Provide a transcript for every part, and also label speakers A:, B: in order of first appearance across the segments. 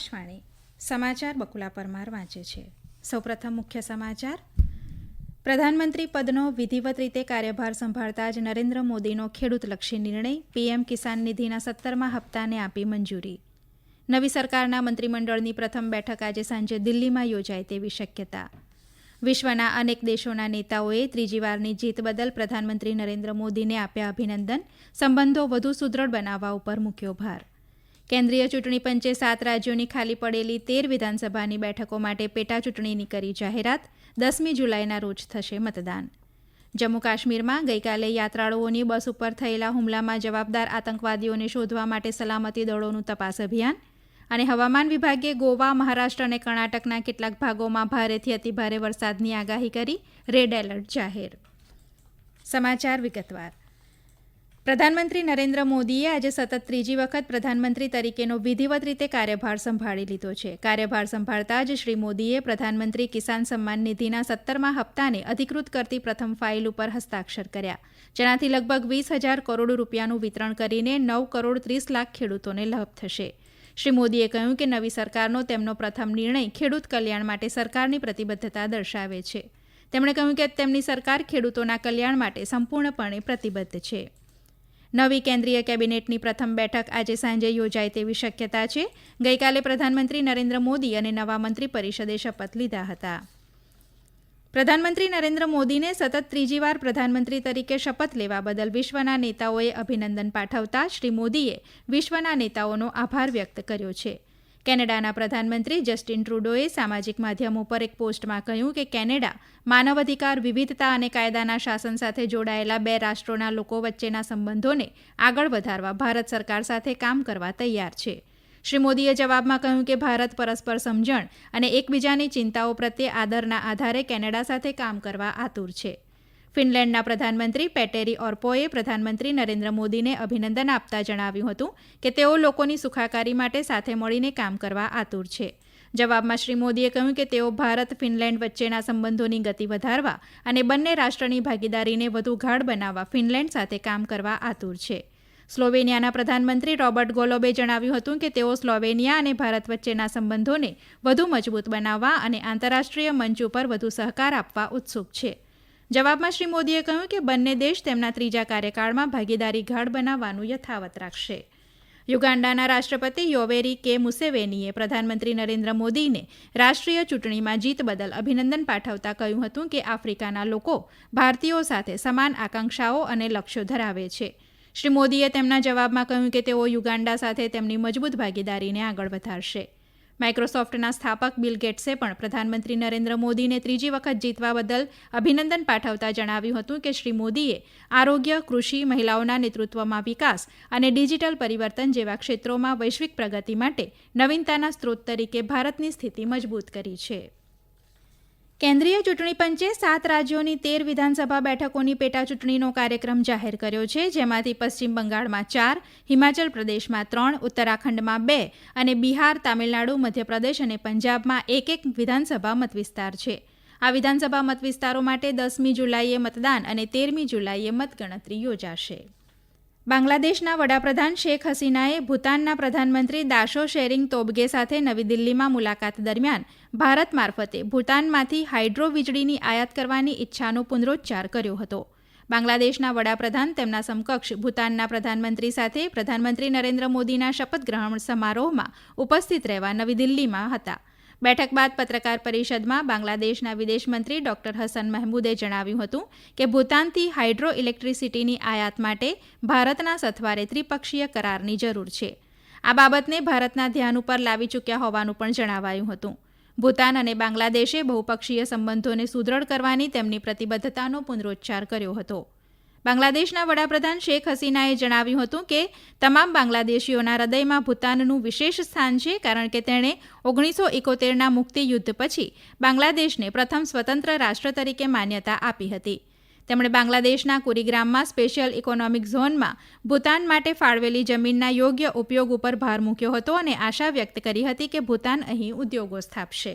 A: આકાશવાણી સમાચાર બકુલા પરમાર વાંચે છે. સૌપ્રથમ મુખ્ય સમાચાર. પ્રધાનમંત્રી પદનો વિધિવત રીતે કાર્યભાર સંભાળતા જ નરેન્દ્ર મોદીનો ખેડૂતલક્ષી નિર્ણય પીએમ કિસાન નિધિના સત્તરમા હપ્તાને આપી મંજૂરી. નવી સરકારના મંત્રીમંડળની પ્રથમ બેઠક આજે સાંજે દિલ્હીમાં યોજાય તેવી શક્યતા. વિશ્વના અનેક દેશોના નેતાઓએ ત્રીજી વારની જીત બદલ પ્રધાનમંત્રી નરેન્દ્ર મોદીને આપ્યા અભિનંદન, સંબંધો વધુ સુદૃઢ બનાવવા ઉપર મૂક્યો ભાર. કેન્દ્રીય ચૂંટણી પંચે સાત રાજ્યોની ખાલી પડેલી તેર વિધાનસભાની બેઠકો માટે પેટા ચૂંટણીની કરી જાહેરાત. દસમી જુલાઈના રોજ થશે મતદાન. જમ્મુ કાશ્મીરમાં ગઈકાલે યાત્રાળુઓની બસ ઉપર થયેલા હુમલામાં જવાબદાર આતંકવાદીઓને શોધવા માટે સલામતી દળોનું તપાસ અભિયાન. અને હવામાન વિભાગે ગોવા, મહારાષ્ટ્ર અને કર્ણાટકના કેટલાક ભાગોમાં ભારેથી અતિભારે વરસાદની આગાહી કરી, રેડ એલર્ટ જાહેર. સમાચાર વિગતવાર. પ્રધાનમંત્રી નરેન્દ્ર મોદીએ આજે સતત ત્રીજી વખત પ્રધાનમંત્રી તરીકેનો વિધિવત રીતે કાર્યભાર સંભાળી લીધો છે. કાર્યભાર સંભાળતા જ શ્રી મોદીએ પ્રધાનમંત્રી કિસાન સન્માન નિધિના સત્તરમા હપ્તાને અધિકૃત કરતી પ્રથમ ફાઇલ ઉપર હસ્તાક્ષર કર્યા. જેનાથી લગભગ વીસ હજાર કરોડ રૂપિયાનું વિતરણ કરીને નવ કરોડ ત્રીસ લાખ ખેડૂતોને લાભ થશે. શ્રી મોદીએ કહ્યું કે નવી સરકારનો તેમનો પ્રથમ નિર્ણય ખેડૂત કલ્યાણ માટે સરકારની પ્રતિબદ્ધતા દર્શાવે છે. તેમણે કહ્યું કે તેમની સરકાર ખેડૂતોના કલ્યાણ માટે સંપૂર્ણપણે પ્રતિબદ્ધ છે. નવી કેન્દ્રીય કેબિનેટની પ્રથમ બેઠક આજે સાંજે યોજાય તેવી શક્યતા છે. ગઈકાલે પ્રધાનમંત્રી નરેન્દ્ર મોદી અને નવા મંત્રી પરિષદે શપથ લીધા હતા. પ્રધાનમંત્રી નરેન્દ્ર મોદીને સતત ત્રીજી વાર પ્રધાનમંત્રી તરીકે શપથ લેવા બદલ વિશ્વના નેતાઓએ અભિનંદન પાઠવતા શ્રી મોદીએ વિશ્વના નેતાઓનો આભાર વ્યક્ત કર્યો છે. કેનેડાના પ્રધાનમંત્રી જસ્ટિન ટ્રુડોએ સામાજિક માધ્યમ ઉપર એક પોસ્ટમાં કહ્યું કે કેનેડા માનવ અધિકાર વિવિધતા અને કાયદાના શાસન સાથે જોડાયેલા બે રાષ્ટ્રોના લોકો વચ્ચેના સંબંધોને આગળ વધારવા ભારત સરકાર સાથે કામ કરવા તૈયાર છે. શ્રી મોદીએ જવાબમાં કહ્યું કે ભારત પરસ્પર સમજણ અને એકબીજાની ચિંતાઓ પ્રત્યે આદરના આધારે કેનેડા સાથે કામ કરવા આતુર છે. ફિનલેન્ડના પ્રધાનમંત્રી પેટેરી ઓર્પોએ પ્રધાનમંત્રી નરેન્દ્ર મોદીને અભિનંદન આપતા જણાવ્યું હતું કે તેઓ લોકોની સુખાકારી માટે સાથે મળીને કામ કરવા આતુર છે. જવાબમાં શ્રી મોદીએ કહ્યું કે તેઓ ભારત, ફિનલેન્ડ વચ્ચેના સંબંધોની ગતિ વધારવા અને બંને રાષ્ટ્રની ભાગીદારીને વધુ ગાઢ બનાવવા ફિનલેન્ડ સાથે કામ કરવા આતુર છે. સ્લોવેનિયાના પ્રધાનમંત્રી રોબર્ટ ગોલોબે જણાવ્યું હતું કે તેઓ સ્લોવેનિયા અને ભારત વચ્ચેના સંબંધોને વધુ મજબૂત બનાવવા અને આંતરરાષ્ટ્રીય મંચ ઉપર વધુ સહકાર આપવા ઉત્સુક છે. જવાબમાં શ્રી મોદીએ કહ્યું કે બંને દેશ તેમના ત્રીજા કાર્યકાળમાં ભાગીદારી ગાઢ બનાવવાનું યથાવત રાખશે. યુગાન્ડાના રાષ્ટ્રપતિ યોવેરી કે મુસેવેનીએ પ્રધાનમંત્રી નરેન્દ્ર મોદીને રાષ્ટ્રીય ચૂંટણીમાં જીત બદલ અભિનંદન પાઠવતા કહ્યું હતું કે આફ્રિકાના લોકો ભારતીયો સાથે સમાન આકાંક્ષાઓ અને લક્ષ્યો ધરાવે છે. શ્રી મોદીએ તેમના જવાબમાં કહ્યું કે તેઓ યુગાન્ડા સાથે તેમની મજબૂત ભાગીદારીને આગળ વધારશે. માઇક્રોસોફ્ટના સ્થાપક બિલ ગેટ્સે પણ પ્રધાનમંત્રી નરેન્દ્ર મોદીને ત્રીજી વખત જીતવા બદલ અભિનંદન પાઠવતા જણાવ્યું હતું કે શ્રી મોદીએ આરોગ્ય, કૃષિ, મહિલાઓના નેતૃત્વમાં વિકાસ અને ડિજિટલ પરિવર્તન જેવા ક્ષેત્રોમાં વૈશ્વિક પ્રગતિ માટે નવીનતાના સ્ત્રોત તરીકે ભારતની સ્થિતિ મજબૂત કરી છે. કેન્દ્રીય ચૂંટણી પંચે સાત રાજ્યોની તેર વિધાનસભા બેઠકોની પેટા ચૂંટણીનો કાર્યક્રમ જાહેર કર્યો છે, જેમાંથી પશ્ચિમ બંગાળમાં ચાર, હિમાચલ પ્રદેશમાં ત્રણ, ઉત્તરાખંડમાં બે અને બિહાર, તામિલનાડુ, મધ્યપ્રદેશ અને પંજાબમાં એક એક વિધાનસભા મતવિસ્તાર છે. આ વિધાનસભા મતવિસ્તારો માટે દસમી જુલાઈએ મતદાન અને તેરમી જુલાઈએ મતગણતરી યોજાશે. બાંગ્લાદેશના વડાપ્રધાન શેખ હસીનાએ ભૂતાનના પ્રધાનમંત્રી દાશો શેરિંગ તોબગે સાથે નવી દિલ્હીમાં મુલાકાત દરમિયાન ભારત મારફતે ભૂતાનમાંથી હાઇડ્રો વીજળીની આયાત કરવાની ઈચ્છાનો પુનરોચ્ચાર કર્યો હતો. બાંગ્લાદેશના વડાપ્રધાન તેમના સમકક્ષ ભૂતાનના પ્રધાનમંત્રી સાથે પ્રધાનમંત્રી નરેન્દ્ર મોદીના શપથ ગ્રહણ સમારોહમાં ઉપસ્થિત રહેવા નવી દિલ્હીમાં હતા. બેઠક બાદ પત્રકાર પરિષદમાં બાંગ્લાદેશના વિદેશમંત્રી ડોક્ટર હસન મહેમૂદે જણાવ્યું હતું કે ભૂતાનથી હાઇડ્રો ઇલેક્ટ્રિસિટીની આયાત માટે ભારતના સથવારે ત્રિપક્ષીય કરારની જરૂર છે. આ બાબતને ભારતના ધ્યાન ઉપર લાવી ચૂક્યા હોવાનું પણ જણાવાયું હતું. ભૂતાન અને બાંગ્લાદેશે બહુપક્ષીય સંબંધોને સુદૃઢ કરવાની તેમની પ્રતિબદ્ધતાનો પુનરોચ્ચાર કર્યો હતો. બાંગ્લાદેશના વડાપ્રધાન શેખ હસીનાએ જણાવ્યું હતું કે તમામ બાંગ્લાદેશીઓના હૃદયમાં ભૂતાનનું વિશેષ સ્થાન છે કારણ કે તેણે ઓગણીસો એકોતેરના મુક્તિ યુદ્ધ પછી બાંગ્લાદેશને પ્રથમ સ્વતંત્ર રાષ્ટ્ર તરીકે માન્યતા આપી હતી. તેમણે બાંગ્લાદેશના કુરીગ્રામમાં સ્પેશિયલ ઇકોનોમિક ઝોનમાં ભૂતાન માટે ફાળવેલી જમીનના યોગ્ય ઉપયોગ ઉપર ભાર મૂક્યો હતો અને આશા વ્યક્ત કરી હતી કે ભૂતાન અહીં ઉદ્યોગો સ્થાપશે.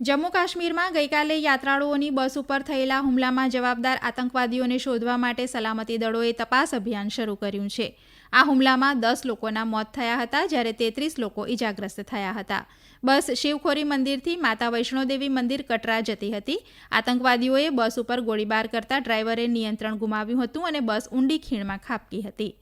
A: જમ્મુ કાશ્મીરમાં ગઈકાલે યાત્રાળુઓની બસ ઉપર થયેલા હુમલામાં જવાબદાર આતંકવાદીઓને શોધવા માટે સલામતી દળોએ તપાસ અભિયાન શરૂ કર્યું છે. આ હુમલામાં દસ લોકોના મોત થયા હતા, જ્યારે તેત્રીસ લોકો ઇજાગ્રસ્ત થયા હતા. બસ શિવખોરી મંદિરથી માતા વૈષ્ણોદેવી મંદિર કટરા જતી હતી. આતંકવાદીઓએ બસ ઉપર ગોળીબાર કરતા ડ્રાઈવરે નિયંત્રણ ગુમાવ્યું હતું અને બસ ઊંડી ખીણમાં ખાબકી હતી.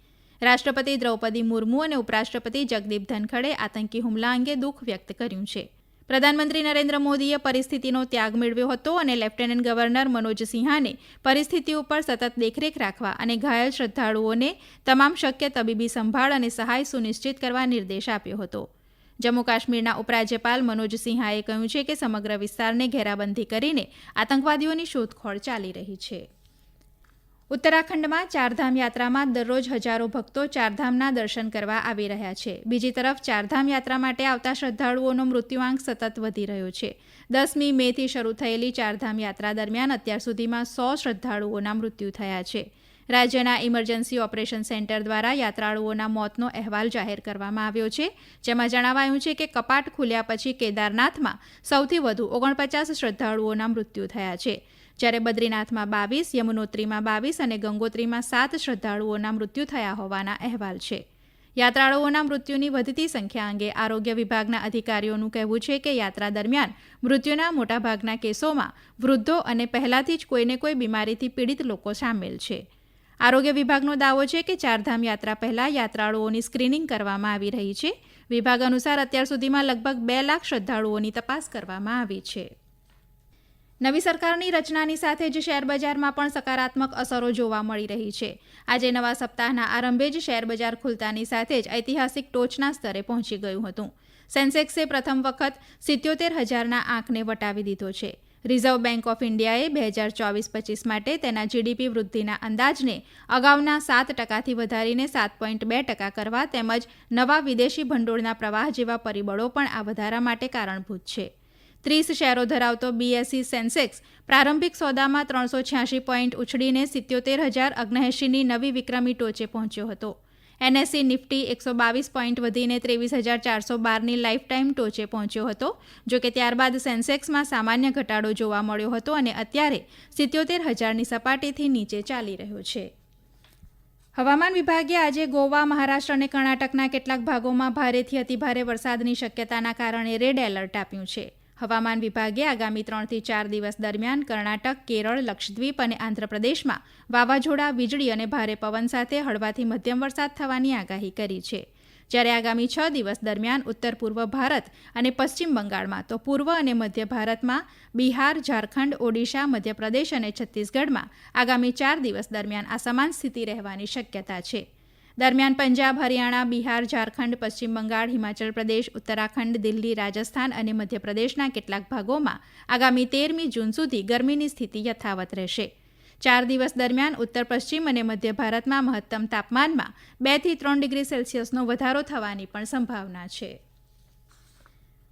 A: રાષ્ટ્રપતિ દ્રૌપદી મુર્મુ અને ઉપરાષ્ટ્રપતિ જગદીપ ધનખડે આતંકી હુમલા અંગે દુઃખ વ્યક્ત કર્યું છે. પ્રધાનમંત્રી નરેન્દ્ર મોદીએ પરિસ્થિતિનો ત્યાગ મેળવ્યો હતો અને લેફ્ટનન્ટ ગવર્નર મનોજ સિંહાને પરિસ્થિતિ ઉપર સતત દેખરેખ રાખવા અને ઘાયલ શ્રદ્ધાળુઓને તમામ શક્ય તબીબી સંભાળ અને સહાય સુનિશ્ચિત કરવા નિર્દેશ આપ્યો હતો. જમ્મુ કાશ્મીરના ઉપરાજ્યપાલ મનોજ સિંહાએ કહ્યું છે કે સમગ્ર વિસ્તારને ઘેરાબંધી કરીને આતંકવાદીઓની શોધખોળ ચાલી રહી છે. ઉત્તરાખંડમાં ચારધામ યાત્રામાં દરરોજ હજારો ભક્તો ચારધામના દર્શન કરવા આવી રહ્યા છે. બીજી તરફ ચારધામ યાત્રા માટે આવતા શ્રદ્ધાળુઓનો મૃત્યુઆંક સતત વધી રહ્યો છે. દસમી મેથી શરૂ થયેલી ચારધામ યાત્રા દરમિયાન અત્યાર સુધીમાં સો શ્રદ્ધાળુઓના મૃત્યુ થયા છે. રાજ્યના ઇમરજન્સી ઓપરેશન સેન્ટર દ્વારા યાત્રાળુઓના મોતનો અહેવાલ જાહેર કરવામાં આવ્યો છે. જેમાં જણાવાયું છે કે કપાટ ખુલ્યા પછી કેદારનાથમાં સૌથી વધુ ઓગણપચાસ શ્રદ્ધાળુઓના મૃત્યુ થયા છે. જ્યારે બદ્રીનાથમાં બાવીસ, યમુનોત્રીમાં બાવીસ અને ગંગોત્રીમાં સાત શ્રદ્ધાળુઓના મૃત્યુ થયા હોવાના અહેવાલ છે. યાત્રાળુઓના મૃત્યુની વધતી સંખ્યા અંગે આરોગ્ય વિભાગના અધિકારીઓનું કહેવું છે કે યાત્રા દરમિયાન મૃત્યુના મોટાભાગના કેસોમાં વૃદ્ધો અને પહેલાથી જ કોઈને કોઈ બીમારીથી પીડિત લોકો સામેલ છે. આરોગ્ય વિભાગનો દાવો છે કે ચારધામ યાત્રા પહેલા યાત્રાળુઓની સ્ક્રીનિંગ કરવામાં આવી રહી છે. વિભાગ અનુસાર અત્યાર સુધીમાં લગભગ બે લાખ શ્રદ્ધાળુઓની તપાસ કરવામાં આવી છે. નવી સરકારની રચનાની સાથે જ શેરબજારમાં પણ સકારાત્મક અસરો જોવા મળી રહી છે. આજે નવા સપ્તાહના આરંભે જ શેરબજાર ખુલતાની સાથે જ ઐતિહાસિક ટોચના સ્તરે પહોંચી ગયું હતું. સેન્સેક્સે પ્રથમ વખત સિત્યોતેર હજારના આંકને વટાવી દીધો છે. રિઝર્વ બેન્ક ઓફ ઇન્ડિયાએ બે હજાર ચોવીસ પચીસ માટે તેના જીડીપી વૃદ્ધિના અંદાજને અગાઉના સાત ટકાથી વધારીને સાત પોઈન્ટ બે ટકા કરવા તેમજ નવા વિદેશી ભંડોળના પ્રવાહ જેવા પરિબળો પણ આ વધારા માટે કારણભૂત છે. ત્રીસ શેરો ધરાવતો બીએસસી સેન્સેક્સ પ્રારંભિક સોદામાં ત્રણસો છ્યાસી પોઈન્ટ ઉછળીને સિત્યોતેર હજાર અગ્નએંશીની નવી વિક્રમી ટોચે પહોંચ્યો હતો. એનએસસી નિફ્ટી એકસો બાવીસ પોઈન્ટ વધીને ત્રેવીસ હજાર ચારસો બારની લાઇફ ટાઈમ ટોચે પહોંચ્યો હતો, જો કે ત્યારબાદ સેન્સેક્સમાં સામાન્ય ઘટાડો જોવા મળ્યો હતો અને અત્યારે સિત્યોતેર હજારની સપાટીથી નીચે ચાલી રહ્યો છે. હવામાન વિભાગે આજે ગોવા, મહારાષ્ટ્ર અને કર્ણાટકના કેટલાક ભાગોમાં ભારેથી અતિભારે વરસાદની શક્યતાના કારણે રેડ એલર્ટ આપ્યું છે. હવામાન વિભાગે આગામી ત્રણથી ચાર દિવસ દરમિયાન કર્ણાટક, કેરળ, લક્ષદ્વીપ અને આંધ્રપ્રદેશમાં વાવાઝોડા, વીજળી અને ભારે પવન સાથે હળવાથી મધ્યમ વરસાદ થવાની આગાહી કરી છે. જ્યારે આગામી છ દિવસ દરમિયાન ઉત્તર પૂર્વ ભારત અને પશ્ચિમ બંગાળમાં, તો પૂર્વ અને મધ્ય ભારતમાં બિહાર, ઝારખંડ, ઓડિશા, મધ્યપ્રદેશ અને છત્તીસગઢમાં આગામી ચાર દિવસ દરમિયાન આ સમાન સ્થિતિ રહેવાની શક્યતા છે. દરમિયાન પંજાબ, હરિયાણા, બિહાર, ઝારખંડ, પશ્ચિમ બંગાળ, હિમાચલ પ્રદેશ, ઉત્તરાખંડ, દિલ્હી, રાજસ્થાન અને મધ્યપ્રદેશના કેટલાક ભાગોમાં આગામી તેરમી જૂન સુધી ગરમીની સ્થિતિ યથાવત રહેશે. ચાર દિવસ દરમિયાન ઉત્તર, પશ્ચિમ અને મધ્ય ભારતમાં મહત્તમ તાપમાનમાં બેથી ત્રણ ડિગ્રી સેલ્સિયસનો વધારો થવાની પણ સંભાવના છે.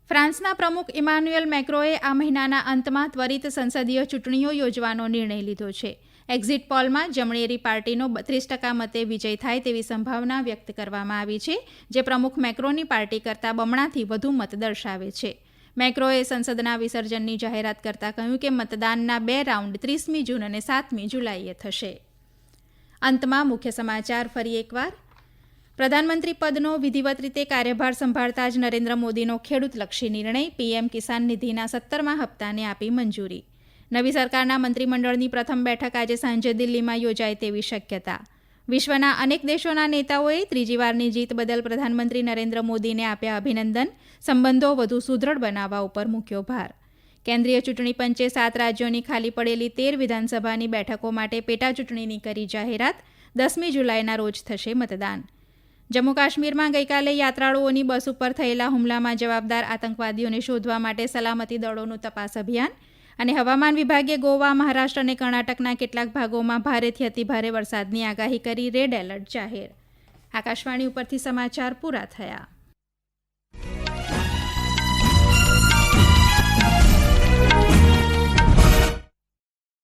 A: ફ્રાન્સના પ્રમુખ ઇમાન્યુએલ મેક્રોએ આ મહિનાના અંતમાં ત્વરિત સંસદીય ચૂંટણીઓ યોજવાનો નિર્ણય લીધો છે. એક્ઝિટ પોલમાં જમણેરી પાર્ટીનો બત્રીસ ટકા મતે વિજય થાય તેવી સંભાવના વ્યક્ત કરવામાં આવી છે, જે પ્રમુખ મેક્રોની પાર્ટી કરતાં બમણાથી વધુ મત દર્શાવે છે. મેક્રોએ સંસદના વિસર્જનની જાહેરાત કરતાં કહ્યું કે મતદાનના બે રાઉન્ડ ત્રીસમી જૂન અને સાતમી જુલાઈએ થશે. અંતમાં મુખ્ય સમાચાર ફરી એકવાર. પ્રધાનમંત્રી પદનો વિધિવત રીતે કાર્યભાર સંભાળતા જ નરેન્દ્ર મોદીનો ખેડૂતલક્ષી નિર્ણય, પીએમ કિસાન નિધિના સત્તરમા હપ્તાને આપી મંજૂરી. નવી સરકારના મંત્રીમંડળની પ્રથમ બેઠક આજે સાંજે દિલ્હીમાં યોજાય તેવી શક્યતા. વિશ્વના અનેક દેશોના નેતાઓએ ત્રીજીવારની જીત બદલ પ્રધાનમંત્રી નરેન્દ્ર મોદીને આપ્યા અભિનંદન, સંબંધો વધુ સુદૃઢ બનાવવા ઉપર મૂક્યો ભાર. કેન્દ્રીય ચૂંટણી પંચે સાત રાજ્યોની ખાલી પડેલી તેર વિધાનસભાની બેઠકો માટે પેટા ચૂંટણીની કરી જાહેરાત, દસમી જુલાઈના રોજ થશે મતદાન. જમ્મુ કાશ્મીરમાં ગઈકાલે યાત્રાળુઓની બસ ઉપર થયેલા હુમલામાં જવાબદાર આતંકવાદીઓને શોધવા માટે સલામતી દળોનું તપાસ અભિયાન અને હવામાન વિભાગે ગોવા, મહારાષ્ટ્ર અને કર્ણાટકના કેટલાક ભાગોમાં ભારેથી અતિભારે વરસાદની આગાહી કરી રેડ એલર્ટ જાહેર. આકાશવાણી ઉપરથી સમાચાર પૂરા થયા.